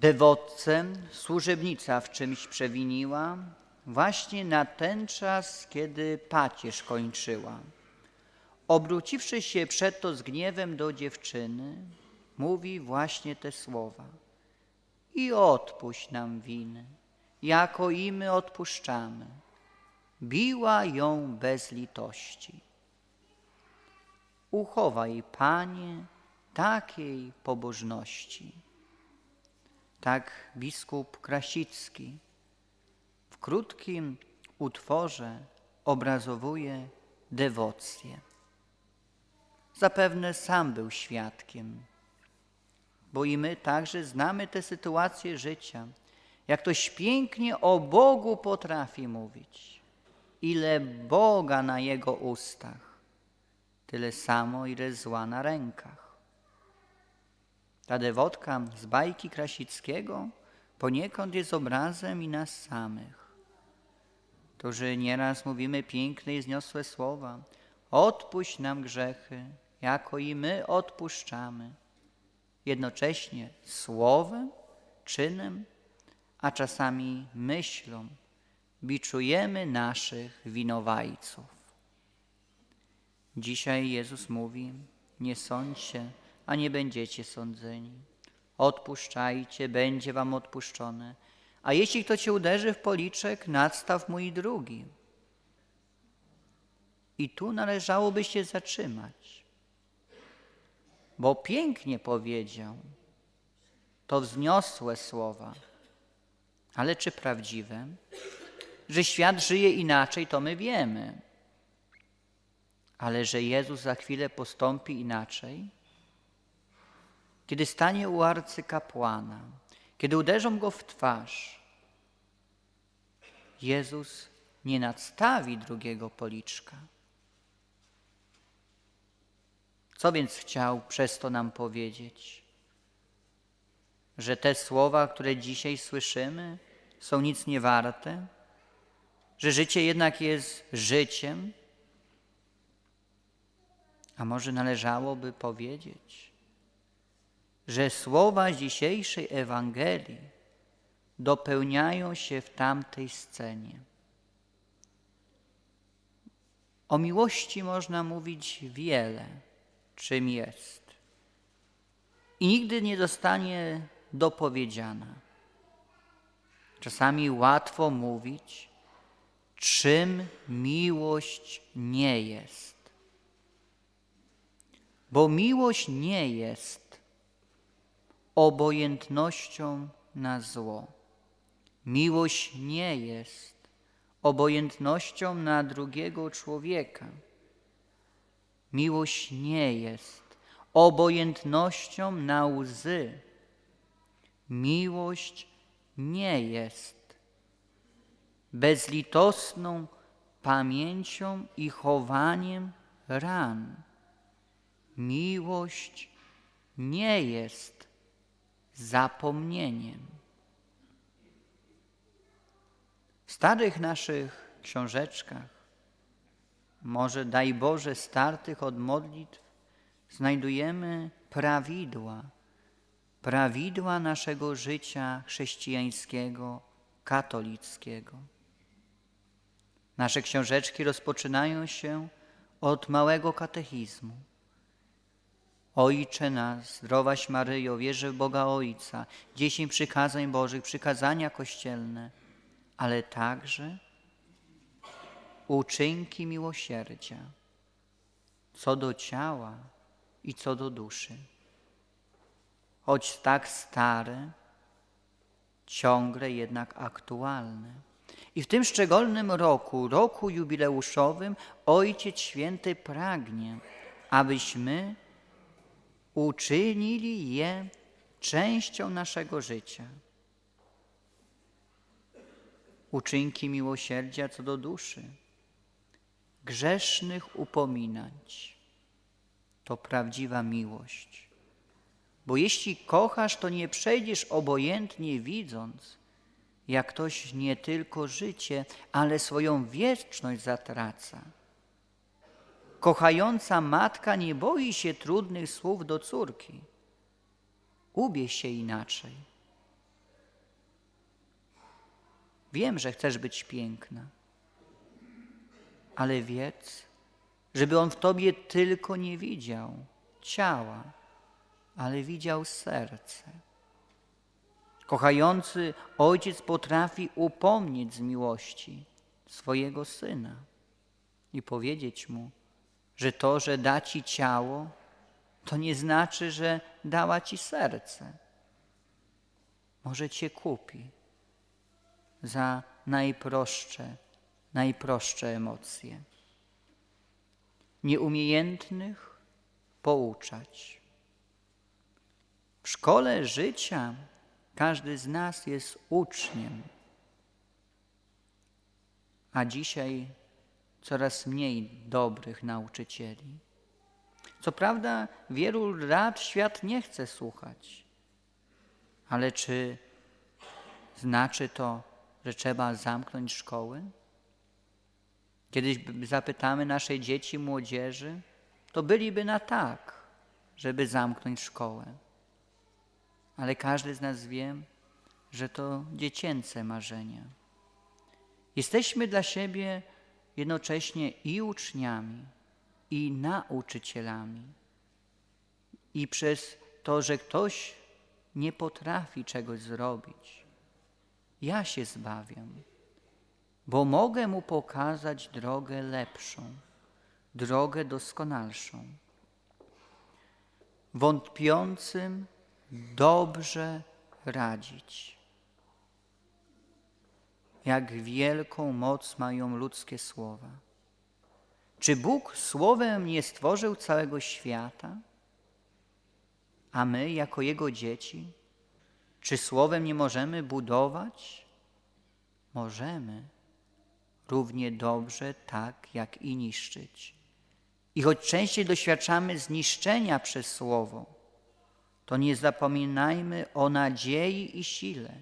dewotce służebnica w czymś przewiniła, właśnie na ten czas, kiedy pacierz kończyła. Obróciwszy się przeto z gniewem do dziewczyny, mówi właśnie te słowa. I odpuść nam winy, jako i my odpuszczamy. Biła ją bez litości. Uchowaj, Panie, takiej pobożności. Tak biskup Krasicki w krótkim utworze obrazowuje dewocję. Zapewne sam był świadkiem, bo i my także znamy tę sytuację życia, jak ktoś pięknie o Bogu potrafi mówić, ile Boga na jego ustach, tyle samo ile zła na rękach. Ta dewotka z bajki Krasickiego poniekąd jest obrazem i nas samych, którzy nieraz mówimy piękne i zniosłe słowa. Odpuść nam grzechy, jako i my odpuszczamy. Jednocześnie słowem, czynem, a czasami myślą biczujemy naszych winowajców. Dzisiaj Jezus mówi: Nie sądźcie, a nie będziecie sądzeni. Odpuszczajcie, będzie wam odpuszczone. A jeśli kto cię uderzy w policzek, nadstaw mój drugi. I tu należałoby się zatrzymać, bo pięknie powiedział to wzniosłe słowa, ale czy prawdziwe? Że świat żyje inaczej, to my wiemy. Ale że Jezus za chwilę postąpi inaczej? Kiedy stanie u arcykapłana, kiedy uderzą go w twarz, Jezus nie nadstawi drugiego policzka. Co więc chciał przez to nam powiedzieć? Że te słowa, które dzisiaj słyszymy, są nic nie warte? Że życie jednak jest życiem? A może należałoby powiedzieć, że słowa dzisiejszej Ewangelii dopełniają się w tamtej scenie. O miłości można mówić wiele, czym jest. I nigdy nie zostanie dopowiedziana. Czasami łatwo mówić, czym miłość nie jest. Bo miłość nie jest obojętnością na zło. Miłość nie jest obojętnością na drugiego człowieka. Miłość nie jest obojętnością na łzy. Miłość nie jest bezlitosną pamięcią i chowaniem ran. Miłość nie jest zapomnieniem. W starych naszych książeczkach, może daj Boże startych od modlitw, znajdujemy prawidła, prawidła naszego życia chrześcijańskiego, katolickiego. Nasze książeczki rozpoczynają się od małego katechizmu. Ojcze nas, zdrowaś Maryjo, wierzę w Boga Ojca, dziesięć przykazań Bożych, przykazania kościelne, ale także uczynki miłosierdzia, co do ciała i co do duszy. Choć tak stare, ciągle jednak aktualne. I w tym szczególnym roku, roku jubileuszowym, Ojciec Święty pragnie, abyśmy uczynili je częścią naszego życia. Uczynki miłosierdzia co do duszy, grzesznych upominać. To prawdziwa miłość. Bo jeśli kochasz, to nie przejdziesz obojętnie widząc, jak ktoś nie tylko życie, ale swoją wieczność zatraca. Kochająca matka nie boi się trudnych słów do córki. Ubie się inaczej. Wiem, że chcesz być piękna, ale wiedz, żeby On w Tobie tylko nie widział ciała, ale widział serce. Kochający ojciec potrafi upomnieć z miłości swojego syna i powiedzieć mu, że to, że da ci ciało, to nie znaczy, że dała ci serce. Może cię kupi za najprostsze, najprostsze emocje. Nieumiejętnych pouczać. W szkole życia każdy z nas jest uczniem, a dzisiaj coraz mniej dobrych nauczycieli. Co prawda, wielu rad świat nie chce słuchać, ale czy znaczy to, że trzeba zamknąć szkoły? Kiedyś zapytamy nasze dzieci, młodzieży, to byliby na tak, żeby zamknąć szkołę. Ale każdy z nas wie, że to dziecięce marzenia. Jesteśmy dla siebie jednocześnie i uczniami, i nauczycielami. I przez to, że ktoś nie potrafi czegoś zrobić, ja się zbawiam, bo mogę mu pokazać drogę lepszą, drogę doskonalszą. Wątpiącym dobrze radzić. Jak wielką moc mają ludzkie słowa. Czy Bóg słowem nie stworzył całego świata? A my, jako Jego dzieci, czy słowem nie możemy budować? Możemy równie dobrze tak, jak i niszczyć. I choć częściej doświadczamy zniszczenia przez słowo, to nie zapominajmy o nadziei i sile,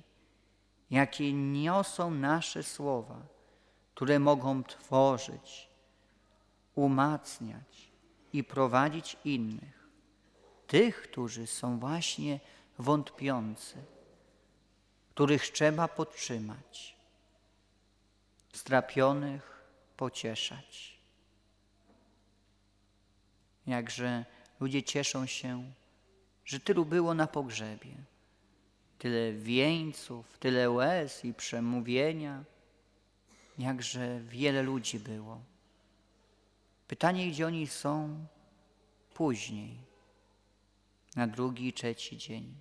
jakie niosą nasze słowa, które mogą tworzyć, umacniać i prowadzić innych, tych, którzy są właśnie wątpiący, których trzeba podtrzymać, strapionych pocieszać. Jakże ludzie cieszą się, że tylu było na pogrzebie, tyle wieńców, tyle łez i przemówienia, jakże wiele ludzi było. Pytanie, gdzie oni są później, na drugi i trzeci dzień.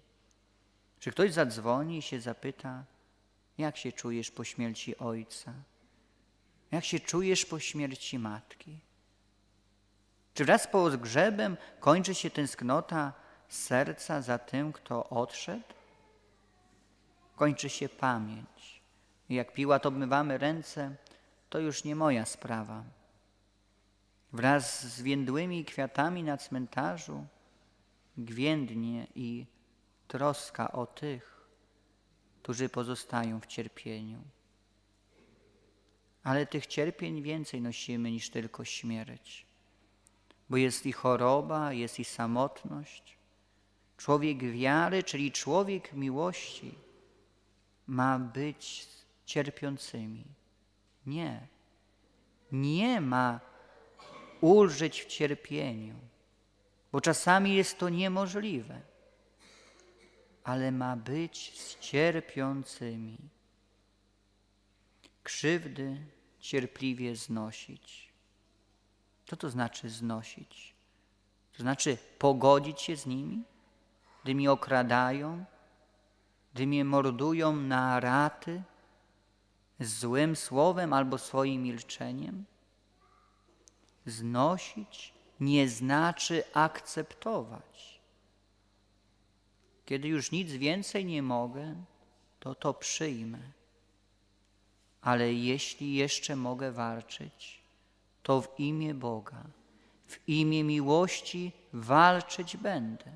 Czy ktoś zadzwoni i się zapyta, jak się czujesz po śmierci ojca? Jak się czujesz po śmierci matki? Czy wraz z pogrzebem kończy się tęsknota serca za tym, kto odszedł? Kończy się pamięć. Jak piłat obmywamy ręce, to już nie moja sprawa. Wraz z więdłymi kwiatami na cmentarzu gwiędnie i troska o tych, którzy pozostają w cierpieniu. Ale tych cierpień więcej nosimy niż tylko śmierć, bo jest i choroba, jest i samotność. Człowiek wiary, czyli człowiek miłości, ma być cierpiącymi. Nie, nie ma ulżyć w cierpieniu, bo czasami jest to niemożliwe, ale ma być z cierpiącymi. Krzywdy cierpliwie znosić. Co to znaczy znosić? To znaczy pogodzić się z nimi, gdy mnie okradają, gdy mnie mordują na raty złym słowem albo swoim milczeniem? Znosić nie znaczy akceptować. Kiedy już nic więcej nie mogę, to to przyjmę. Ale jeśli jeszcze mogę walczyć, to w imię Boga, w imię miłości walczyć będę.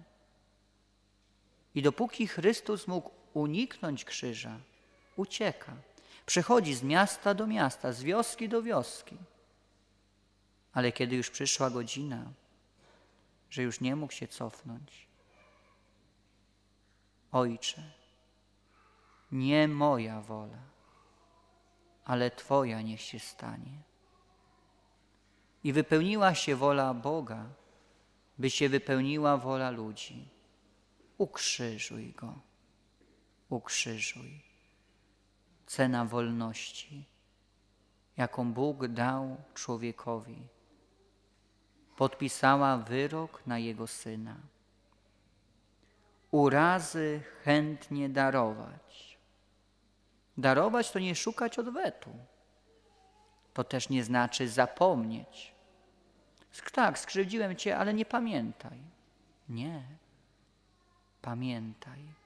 I dopóki Chrystus mógł uniknąć krzyża, ucieka. Przechodzi z miasta do miasta, z wioski do wioski. Ale kiedy już przyszła godzina, że już nie mógł się cofnąć, Ojcze, nie moja wola, ale Twoja niech się stanie. I wypełniła się wola Boga, by się wypełniła wola ludzi. Ukrzyżuj go, ukrzyżuj. Cena wolności, jaką Bóg dał człowiekowi, podpisała wyrok na jego syna. Urazy chętnie darować. Darować to nie szukać odwetu. To też nie znaczy zapomnieć. Tak, skrzywdziłem cię, ale nie pamiętaj. Nie. Pamiętaj.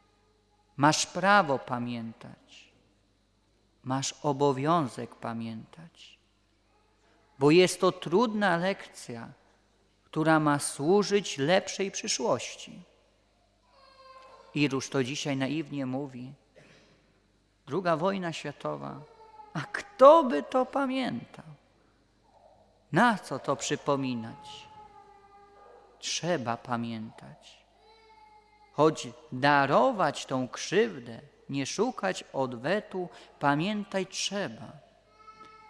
Masz prawo pamiętać. Masz obowiązek pamiętać. Bo jest to trudna lekcja, która ma służyć lepszej przyszłości. Irusz to dzisiaj naiwnie mówi. Druga wojna światowa. A kto by to pamiętał? Na co to przypominać? Trzeba pamiętać. Choć darować tą krzywdę, nie szukać odwetu, pamiętać trzeba,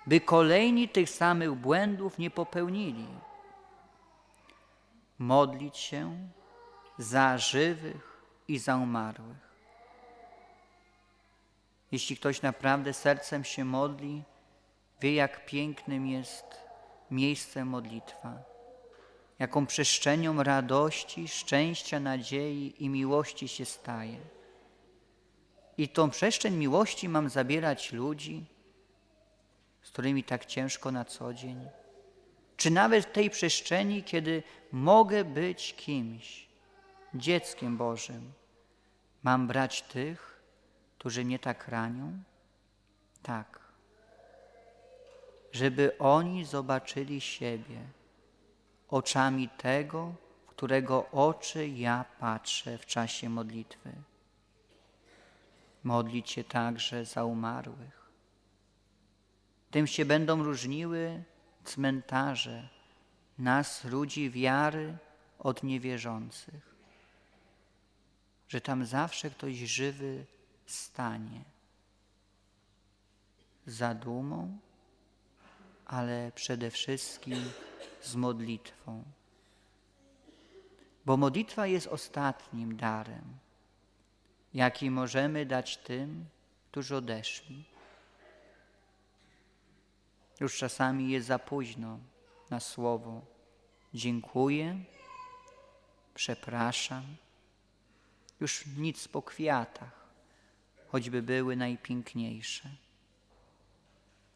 by kolejni tych samych błędów nie popełnili. Modlić się za żywych i za umarłych. Jeśli ktoś naprawdę sercem się modli, wie, jak pięknym jest miejsce modlitwa, jaką przestrzenią radości, szczęścia, nadziei i miłości się staje. I tą przestrzeń miłości mam zabierać ludzi, z którymi tak ciężko na co dzień, czy nawet w tej przestrzeni, kiedy mogę być kimś, dzieckiem Bożym, mam brać tych, którzy mnie tak ranią? Tak. Żeby oni zobaczyli siebie oczami tego, w którego oczy ja patrzę w czasie modlitwy. Modlić się także za umarłych. Tym się będą różniły cmentarze nas, ludzi wiary, od niewierzących. Że tam zawsze ktoś żywy stanie. Za dumą, ale przede wszystkim z modlitwą. Bo modlitwa jest ostatnim darem, jaki możemy dać tym, którzy odeszli. Już czasami jest za późno na słowo dziękuję, przepraszam. Już nic po kwiatach, choćby były najpiękniejsze.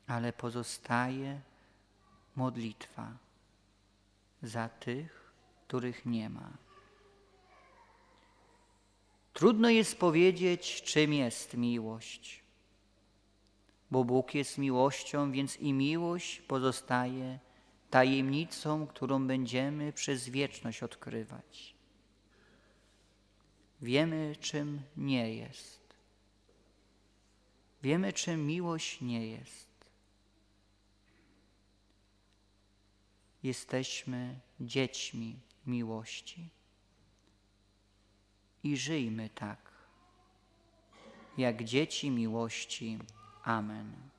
Ale pozostaje modlitwa za tych, których nie ma. Trudno jest powiedzieć, czym jest miłość, bo Bóg jest miłością, więc i miłość pozostaje tajemnicą, którą będziemy przez wieczność odkrywać. Wiemy, czym nie jest. Wiemy, czym miłość nie jest. Jesteśmy dziećmi miłości. I żyjmy tak, jak dzieci miłości. Amen.